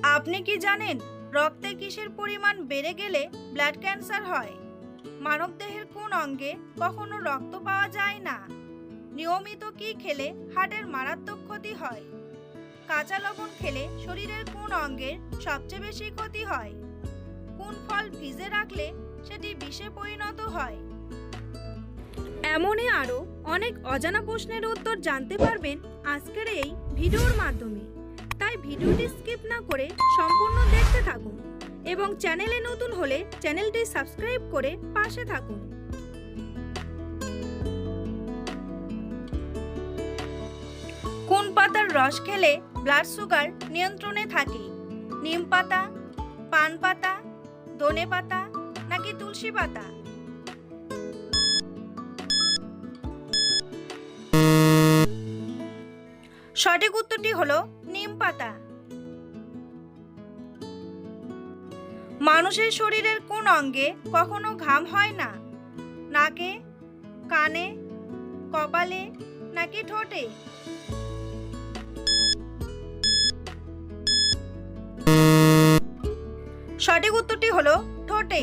আপনি কি জানেন রক্তে কিসের পরিমাণ বেড়ে গেলে ব্লাড ক্যান্সার হয়? মানবদেহের কোন অঙ্গে কখনো রক্ত পাওয়া যায় না। নিয়মিত কি খেলে হার্টের মারাত্মক ক্ষতি হয়? কাঁচা লবণ খেলে শরীরের কোন অঙ্গের সবচেয়ে বেশি ক্ষতি হয়? কোন ফল ভিজে রাখলে সেটি বিষে পরিণত হয়? এমনই আরও অনেক অজানা প্রশ্নের উত্তর জানতে পারবেন আজকের এই ভিডিওর মাধ্যমে। ভিডিওটি স্কিপ না করে সম্পূর্ণ দেখতে থাকুন এবং চ্যানেলে নতুন হলে চ্যানেলটি সাবস্ক্রাইব করে পাশে থাকুন। কোন পাতার রস খেলে ব্লাড সুগার নিয়ন্ত্রণে থাকে? নিম পাতা, পান পাতা, ধনে পাতা নাকি তুলসী পাতা? সঠিক উত্তরটি হলো নিম পাতা। মানুষের শরীরের কোন অঙ্গে কখনো ঘাম হয় না? নাকে, কানে, কপালে নাকি ঠোঁটে? সঠিক উত্তরটি হলো ঠোঁটে।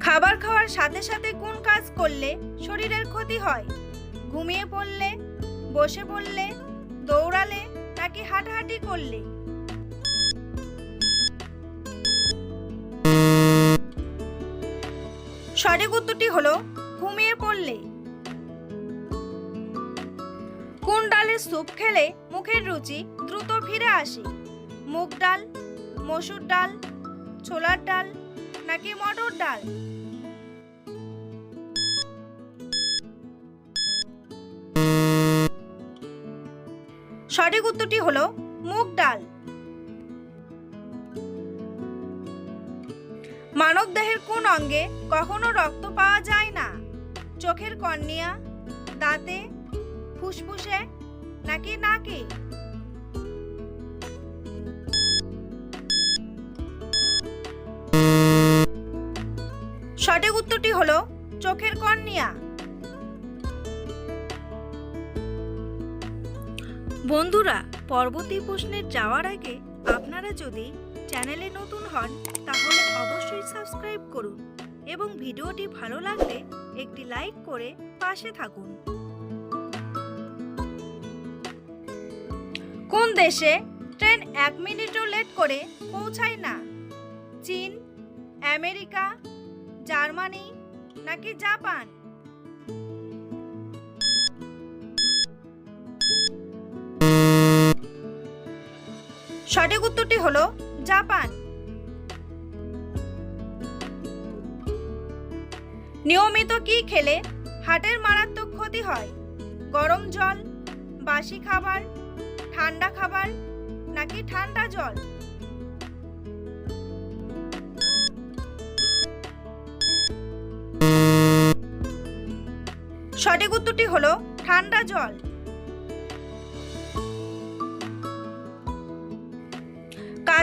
খাবার খাওয়ার সাথে সাথে কোন কাজ করলে শরীরের ক্ষতি হয়? ঘুমিয়ে পড়লে, বসে পড়লে, দৌড়ালে নাকি হাঁটাহাঁটি করলে? সঠিক উত্তরটি হলো ঘুমিয়ে পড়লে। কোন ডালের স্যুপ খেলে মুখের রুচি দ্রুত ফিরে আসে? মুগ ডাল, মসুর ডাল, ছোলার ডাল নাকি মটর ডাল? সঠিক উত্তরটি হলো মুগ ডাল। মানব দেহের কোন অঙ্গে কখনো রক্ত পাওয়া যায় না? চোখের কর্নিয়া, দাঁতে, ফুসফুসে নাকি নাকে? সঠিক উত্তরটি হলো চোখের কর্নিয়া। বন্ধুরা পরবর্তী প্রশ্নের যাওয়ার আগে আপনারা যদি চ্যানেলে নতুন হন, তাহলে অবশ্যই সাবস্ক্রাইব করুন এবং ভিডিওটি ভালো লাগলে একটি লাইক করে পাশে থাকুন। কোন দেশে ট্রেন এক মিনিটও লেট করে পৌঁছায় না? চীন, আমেরিকা, জার্মানি নাকি জাপান? সঠিক উত্তরটি হলো জাপান। নিয়মিত কি খেলে হার্টের মারাত্মক ক্ষতি হয়? গরম জল, বাসি খাবার, ঠান্ডা খাবার নাকি ঠান্ডা জল? সঠিক উত্তরটি হলো ঠান্ডা জল।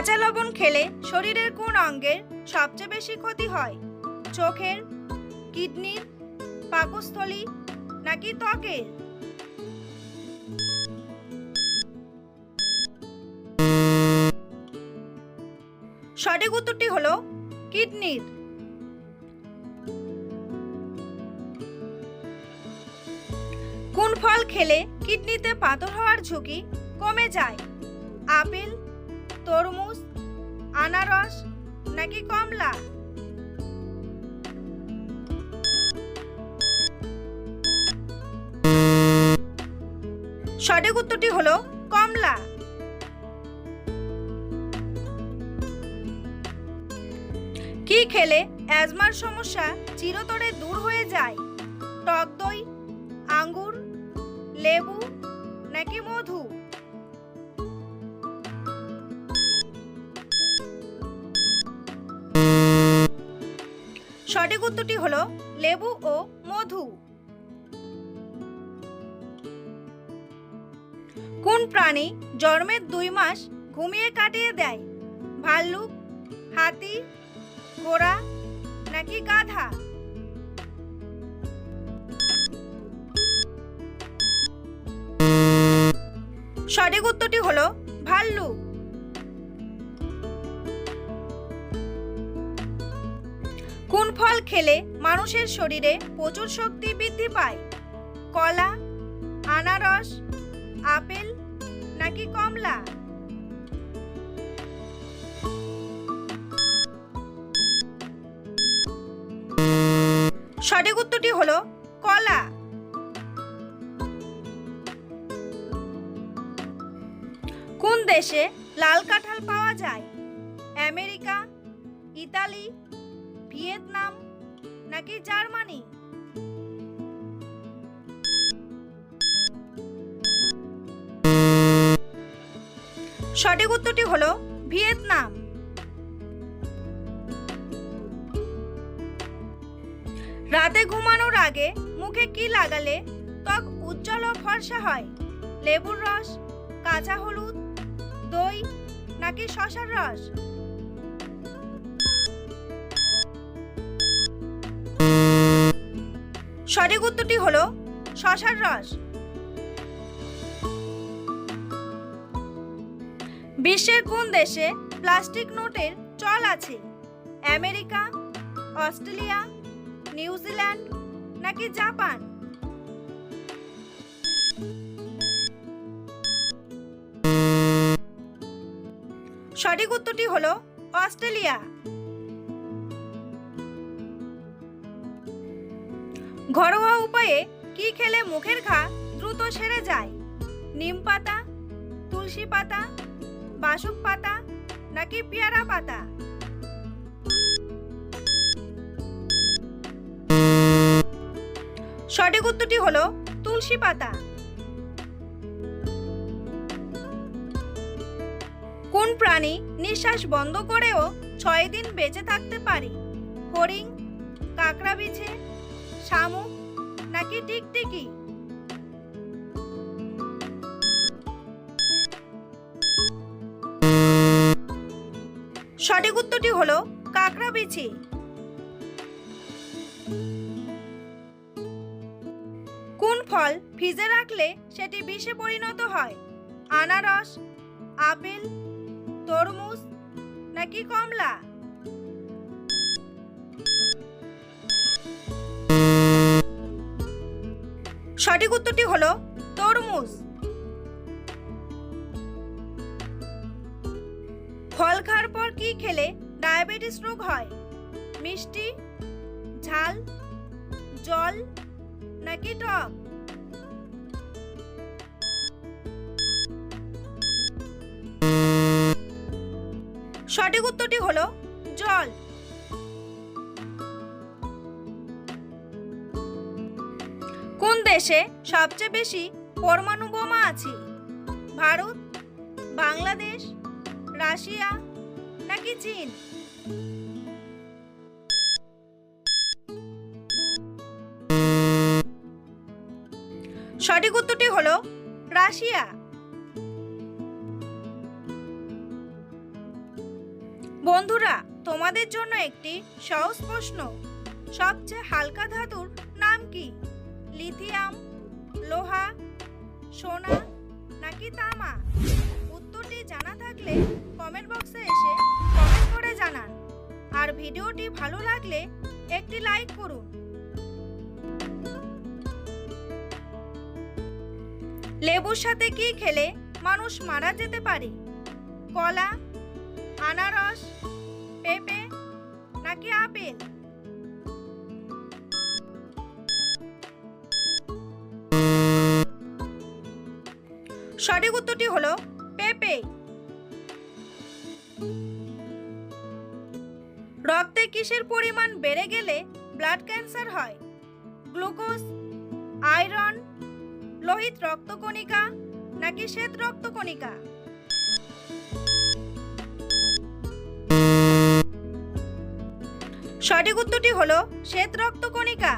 কাঁচা লবণ খেলে শরীরের কোন অঙ্গের সবচেয়ে বেশি ক্ষতি হয়? চোখের, কিডনির, পাকস্থলী, নাকি ত্বকের? সঠিক উত্তরটি হলো কিডনির। কোন ফল খেলে কিডনিতে পাথর হওয়ার ঝুঁকি কমে যায়? আপেল তরমুজ, আনারস নাকি কমলা? সঠিক উত্তরটি হলো কমলা। কি খেলে অ্যাজমার সমস্যা চিরতরে দূর হয়ে যায়? টক দই, আঙ্গুর, লেবু নাকি মধু? সঠিক উত্তরটি হলো লেবু ও মধু। কোন প্রাণী জন্মের দুই মাস ঘুমিয়ে কাটিয়ে দেয়? ভাল্লুক, হাতি, ঘোড়া নাকি গাধা? সঠিক উত্তরটি হলো ভাল্লুক। কোন ফল খেলে মানুষের শরীরে প্রচুর শক্তি বৃদ্ধি পায়? কলা, আনারস, আপেল নাকি কমলা? সঠিক উত্তরটি হলো কলা। কোন দেশে লাল কাঁঠাল পাওয়া যায়? আমেরিকা, ইতালি ভিয়েতনাম নাকি জার্মানি? সঠিক উত্তরটি হলো ভিয়েতনাম। রাতে ঘুমানোর আগে মুখে কি লাগালে ত্বক উজ্জ্বল ও ফর্সা হয়? লেবুর রস, কাঁচা হলুদ, দই নাকি শশার রস? সঠিক উত্তরটি হলো শশার রস। বিশ্বের কোন দেশে প্লাস্টিক নোটের চল আছে? আমেরিকা, অস্ট্রেলিয়া নিউজিল্যান্ড নাকি জাপান? সঠিক উত্তরটি হলো অস্ট্রেলিয়া। ঘরোয়া উপায়ে কি খেলে মুখের ঘা দ্রুত সেরে যায়? নিম পাতা, তুলসী পাতা, বাসক পাতা নাকি পেয়ারা পাতা? সঠিক উত্তরটি হলো তুলসী পাতা। কোন প্রাণী নিঃশ্বাস বন্ধ করেও ছয় দিন বেঁচে থাকতে পারে? হরিণ কাঁকড়া বিছে শামুক নাকি টিকটিকি সঠিক উত্তরটি হলো কাঁকড়া বিছি কোন ফল ফ্রিজে রাখলে সেটি বিষে পরিণত হয়? আনারস, আপেল, তরমুজ, নাকি কমলা? সঠিক উত্তরটি হলো তরমুজ। ফল খাওয়ার পর কি খেলে ডায়াবেটিস রোগ হয়? মিষ্টি, ঝাল, জল, নাকি টক? সঠিক উত্তরটি হলো জল। দেশে সবচেয়ে বেশি পরমাণু বোমা আছে। ভারত, বাংলাদেশ, রাশিয়া নাকি চীন? সঠিক উত্তরটি হলো রাশিয়া। বন্ধুরা, তোমাদের জন্য একটি সহজ প্রশ্ন। সবচেয়ে হালকা ধাতুর নাম কি? লিথিয়াম, লোহা, সোনা নাকি তামা? উত্তরটি জানা থাকলে কমেন্ট বক্সে এসে কমেন্ট করে জানান। আর ভিডিওটি ভালো লাগলে একটি লাইক করুন। লেবুর সাথে কি খেলে মানুষ মারা যেতে পারে? কলা, আনারস, পেঁপে নাকি আপেল? সঠিক উত্তরটি হলো পেঁপে। রক্তে কিসের পরিমাণ বেড়ে গেলে ব্লাড ক্যান্সার হয়? গ্লুকোজ, আয়রন, লোহিত রক্তকণিকা নাকি শ্বেত রক্তকণিকা? সঠিক উত্তরটি হলো শ্বেত রক্তকণিকা।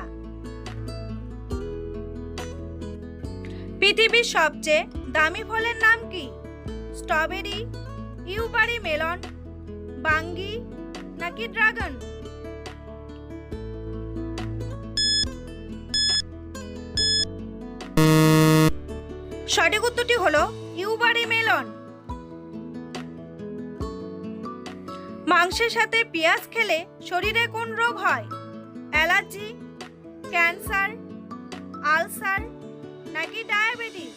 পৃথিবীর সবচেয়ে দামি ফলের নাম কি? স্ট্রবেরি, ইউবারি মেলন, বাঙ্গি নাকি ড্রাগন? সঠিক উত্তরটি হলো ইউবারি মেলন। মাংসের সাথে পেঁয়াজ খেলে শরীরে কোন রোগ হয়? অ্যালার্জি, ক্যান্সার, আলসার নাকি ডায়াবেটিস?